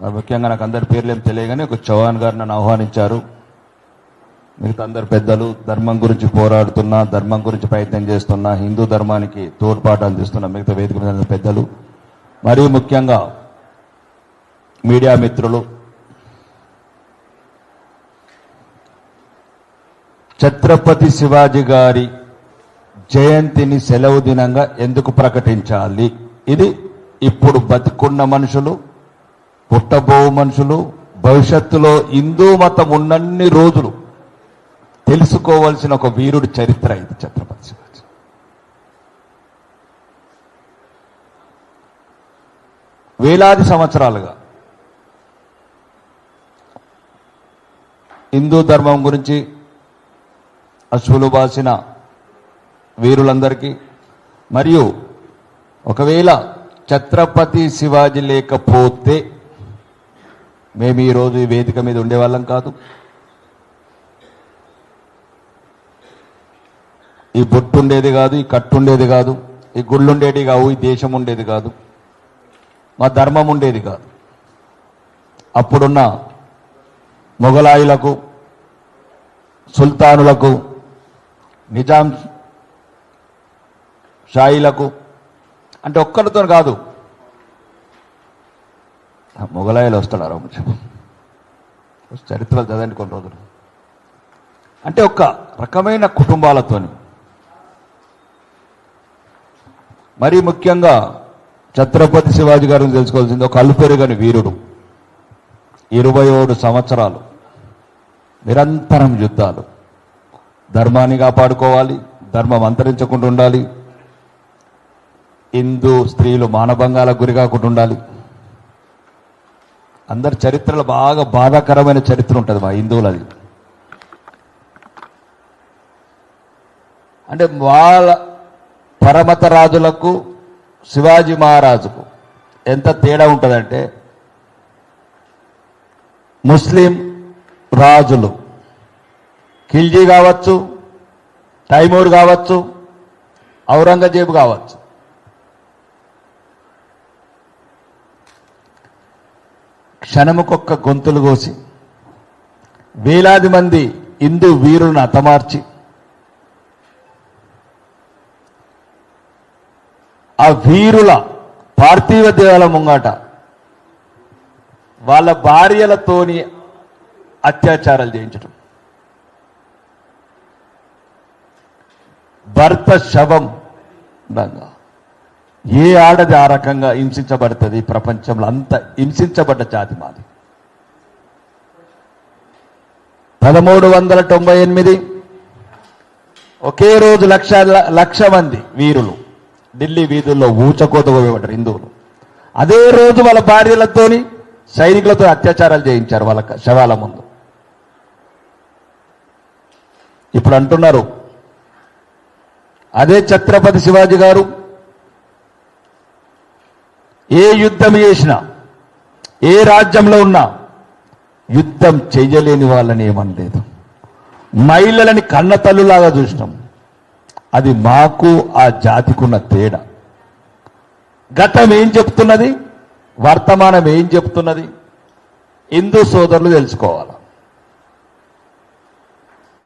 ముఖ్యంగా నాకు అందరి పేర్లు తెలియగానే ఒక చౌహాన్ గారు నన్ను ఆహ్వానించారు. మిగతా అందరు పెద్దలు ధర్మం గురించి పోరాడుతున్నా ధర్మం గురించి ప్రయత్నం చేస్తున్నా హిందూ ధర్మానికి తోడ్పాటు అందిస్తున్న మిగతా వేదిక మీద పెద్దలు. మరియు ముఖ్యంగా మీడియా మిత్రులు ఛత్రపతి శివాజీ గారి జయంతిని సెలవు దినంగా ఎందుకు ప్రకటించాలి? ఇది ఇప్పుడు బతికున్న మనుషులు పుట్టబో మనుషులు భవిష్యత్తులో హిందూ మతం ఉన్నన్ని రోజులు తెలుసుకోవాల్సిన ఒక వీరుడి చరిత్ర ఇది ఛత్రపతి శివాజీ. వేలాది సంవత్సరాలుగా హిందూ ధర్మం గురించి అశ్వులు బాసిన వీరులందరికీ మరియు ఒకవేళ ఛత్రపతి శివాజీ లేకపోతే మేము ఈరోజు ఈ వేదిక మీద ఉండేవాళ్ళం కాదు. ఈ బొట్టు ఉండేది కాదు ఈ కట్టు ఉండేది కాదు ఈ గుళ్ళు ఉండేది కావు ఈ దేశం ఉండేది కాదు మా ధర్మం ఉండేది కాదు. అప్పుడున్న మొఘలాయులకు సుల్తానులకు నిజాం షాయిలకు అంటే ఒక్కరితో కాదు మొఘలాయలు వస్తాడు ఆ చరిత్రలు చదవండి కొన్ని రోజులు. అంటే ఒక రకమైన కుటుంబాలతోని. మరీ ముఖ్యంగా ఛత్రపతి శివాజీ గారిని తెలుసుకోవాల్సింది ఒక అల్పెరుగని వీరుడు. ఇరవై ఏడు సంవత్సరాలు నిరంతరం యుద్ధాలు. ధర్మాన్ని కాపాడుకోవాలి ధర్మం అంతరించకుండా ఉండాలి. హిందూ స్త్రీలు మానభంగాలకు గురి కాకుండా ఉండాలి. అందరి చరిత్రలో బాగా బాధాకరమైన చరిత్ర ఉంటుంది మా హిందువులది. అంటే వాళ్ళ పరమత రాజులకు శివాజీ మహారాజుకు ఎంత తేడా ఉంటుందంటే ముస్లిం రాజులు ఖిల్జీ కావచ్చు తైమూర్ కావచ్చు ఔరంగజేబు కావచ్చు క్షణముకొక్క గొంతులు కోసి వేలాది మంది హిందూ వీరులను హతమార్చి ఆ వీరుల పార్థివ దేవాల ముంగాట వాళ్ళ భార్యలతోని అత్యాచారాలు చేయించడం భర్త శవం ఉండగా ఏ ఆడది ఆ రకంగా హింసించబడుతుంది ప్రపంచంలో? అంత హింసించబడ్డ జాతి మాది. పదమూడు వందల తొంభై ఎనిమిది ఒకే రోజు లక్ష లక్ష మంది వీరులు. ఢిల్లీ వీధుల్లో ఊచకోత హిందువులు. అదే రోజు వాళ్ళ భార్యలతోని సైనికులతో అత్యాచారాలు చేయించారు వాళ్ళ శవాల ముందు. ఇప్పుడు అంటున్నారు అదే ఛత్రపతి శివాజీ గారు ఏ యుద్ధం చేసినా ఏ రాజ్యంలో ఉన్నా యుద్ధం చెయ్యలేని వాళ్ళని ఏమనలేదు. మహిళలని కన్నతల్లులాగా చూసినాం. అది మాకు ఆ జాతికున్న తేడా. గతం ఏం చెప్తున్నది? వర్తమానం ఏం చెప్తున్నది? హిందూ సోదరులు తెలుసుకోవాలి?